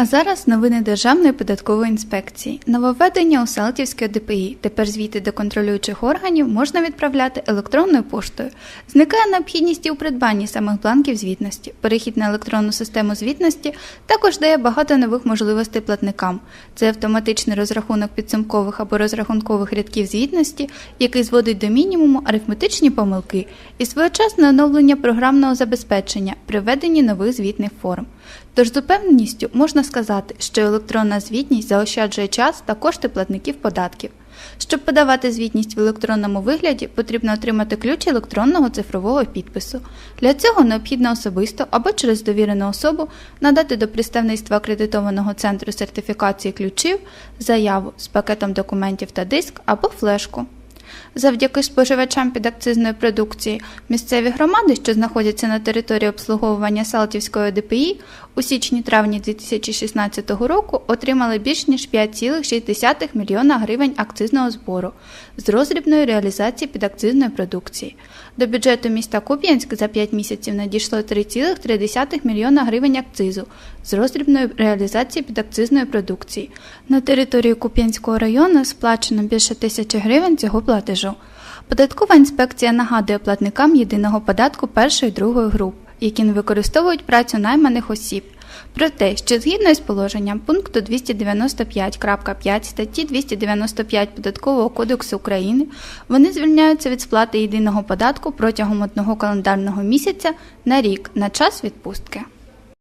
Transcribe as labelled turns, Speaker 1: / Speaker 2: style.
Speaker 1: А зараз новини Державної податкової інспекції. Нововведення у Салтівській ДПІ. Тепер звіти до контролюючих органів можна відправляти електронною поштою. Зникає необхідність і у придбанні самих бланків звітності. Перехід на електронну систему звітності також дає багато нових можливостей платникам. Це автоматичний розрахунок підсумкових або розрахункових рядків звітності, який зводить до мінімуму арифметичні помилки, і своєчасне оновлення програмного забезпечення при введенні нових звітних форм. Тож з упевненістю можна сказати, що електронна звітність заощаджує час та кошти платників податків. Щоб подавати звітність в електронному вигляді, потрібно отримати ключ електронного цифрового підпису. Для цього необхідно особисто або через довірену особу надати до представництва акредитованого центру сертифікації ключів заяву з пакетом документів та диск або флешку. Завдяки споживачам підакцизної продукції місцеві громади, що знаходяться на території обслуговування Салтівської ДПІ, у січні-травні 2016 року отримали більш ніж 5,6 мільйона гривень акцизного збору з роздрібної реалізації підакцизної продукції. До бюджету міста Куп'янськ за 5 місяців надійшло 3,3 мільйона гривень акцизу з роздрібної реалізації підакцизної продукції. На території Куп'янського району сплачено більше тисячі гривень цього платежу. Податкова інспекція нагадує платникам єдиного податку першої і другої груп, які не використовують працю найманих осіб. Про те, що згідно із положенням пункту 295.5 статті 295 Податкового кодексу України, вони звільняються від сплати єдиного податку протягом одного календарного місяця на рік на час відпустки.